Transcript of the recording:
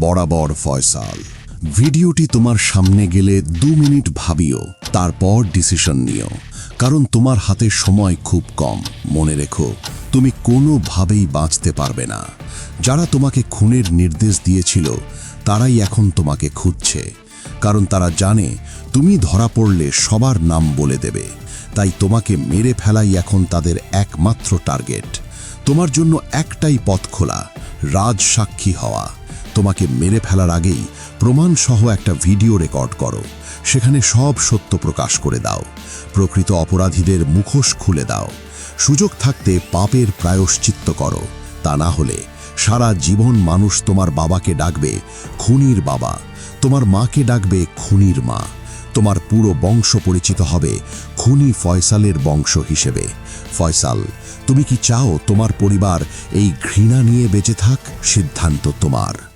বরাবর ফয়সাল। ভিডিওটি তোমার সামনে গেলে দু মিনিট ভাবিও, তারপর ডিসিশন নিও। কারণ তোমার হাতে সময় খুব কম। মনে রেখো, তুমি কোনোভাবেই বাঁচতে পারবে না। যারা তোমাকে খুনের নির্দেশ দিয়েছিল, তারাই এখন তোমাকে খুঁজছে। কারণ তারা জানে, তুমি ধরা পড়লে সবার নাম বলে দেবে। তাই তোমাকে মেরে ফেলাই এখন তাদের একমাত্র টার্গেট তোমার জন্য একটাই পথ খোলা, রাজ সাক্ষী হওয়া। তোমাকে মেরে ফেলার আগেই প্রমাণসহ একটা ভিডিও রেকর্ড করো। সেখানে সব সত্য প্রকাশ করে দাও। প্রকৃত অপরাধীদের মুখোশ খুলে দাও। সুযোগ থাকতে পাপের প্রায়শ্চিত্ত করো। তা না হলে সারা জীবন মানুষ তোমার বাবাকে ডাকবে খুনির বাবা। তোমার মাকে ডাকবে খুনির মা। তোমার পুরো বংশ পরিচিত হবে খুনি ফয়সালের বংশ হিসেবে। ফয়সাল, তুমি কি চাও তোমার পরিবার এই ঘৃণা নিয়ে বেঁচে থাক? সিদ্ধান্ত তোমার।